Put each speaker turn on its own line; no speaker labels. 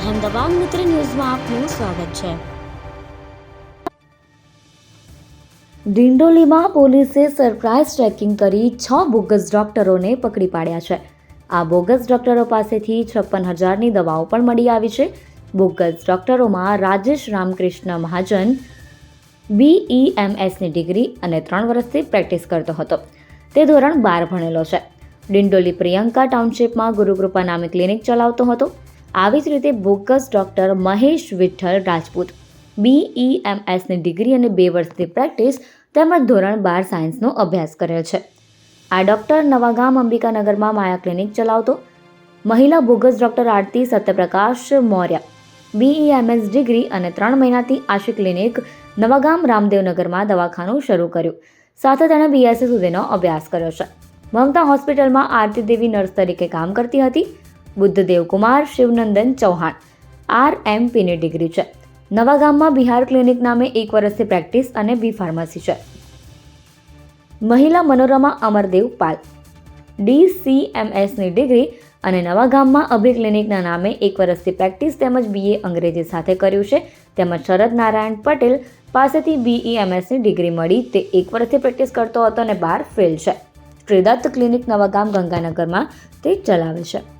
અહેમદાબાદ મિત્ર ન્યૂઝમાં આપનું સ્વાગત છે ડિંડોલીમાં પોલીસે સરપ્રાઇઝ ટ્રેકિંગ કરી છ બોગસ ડોક્ટરોને પકડી પાડ્યા છે આ બોગસ ડોક્ટરો પાસેથી છપ્પન હજારની દવાઓ પણ મળી આવી છે બોગસ ડોક્ટરોમાં રાજેશ રામકૃષ્ણ મહાજન બીઈએમએસની ડિગ્રી અને ત્રણ વર્ષથી પ્રેક્ટિસ કરતો હતો તે ધોરણ બાર ભણેલો છે ડિંડોલી પ્રિયંકા ટાઉનશીપમાં ગુરુકૃપા નામે ક્લિનિક ચલાવતો હતો આવી જ રીતે બોગસ ડૉક્ટર મહેશ વિઠ્ઠલ રાજપૂત બીઈએમએસની ડિગ્રી અને બે વર્ષની પ્રેક્ટિસ તેમજ ધોરણ બાર સાયન્સનો અભ્યાસ કર્યો છે. આ ડૉક્ટર નવાગામ અંબિકાનગરમાં માયા ક્લિનિક ચલાવતો, મહિલા bogus doctor Aarti Satyaprakash Maurya BEMS degree અને ત્રણ મહિનાથી આશી ક્લિનિક નવાગામ રામદેવનગરમાં દવાખાનું શરૂ કર્યું. સાથે તેણે બીએસસી સુધીનો અભ્યાસ કર્યો છે. મમતા હોસ્પિટલમાં આરતી દેવી નર્સ તરીકે કામ કરતી હતી. બુદ્ધદેવ કુમાર, શિવનંદન ચૌહાણ. આર એમ પીની ડિગ્રી છે. નવાગામમાં બિહાર ક્લિનિક નામે એક વર્ષથી પ્રેક્ટિસ અને બી ફાર્મસી છે. મહિલા Manorama Amardev Pal. D C M એસની degree અને નવાગામમાં અભિ ક્લિનિકના નામે એક વર્ષથી પ્રેક્ટિસ તેમજ બીએ અંગ્રેજી સાથે કર્યું છે. તેમજ શરદ નારાયણ પટેલ પાસેથી બીઈએમએસની ડિગ્રી મળી તે એક વર્ષથી પ્રેક્ટિસ કરતો હતો અને બાર ફેલ છે. શ્રીદત્ત ક્લિનિક નવાગામ ગંગાનગરમાં તે ચલાવે છે.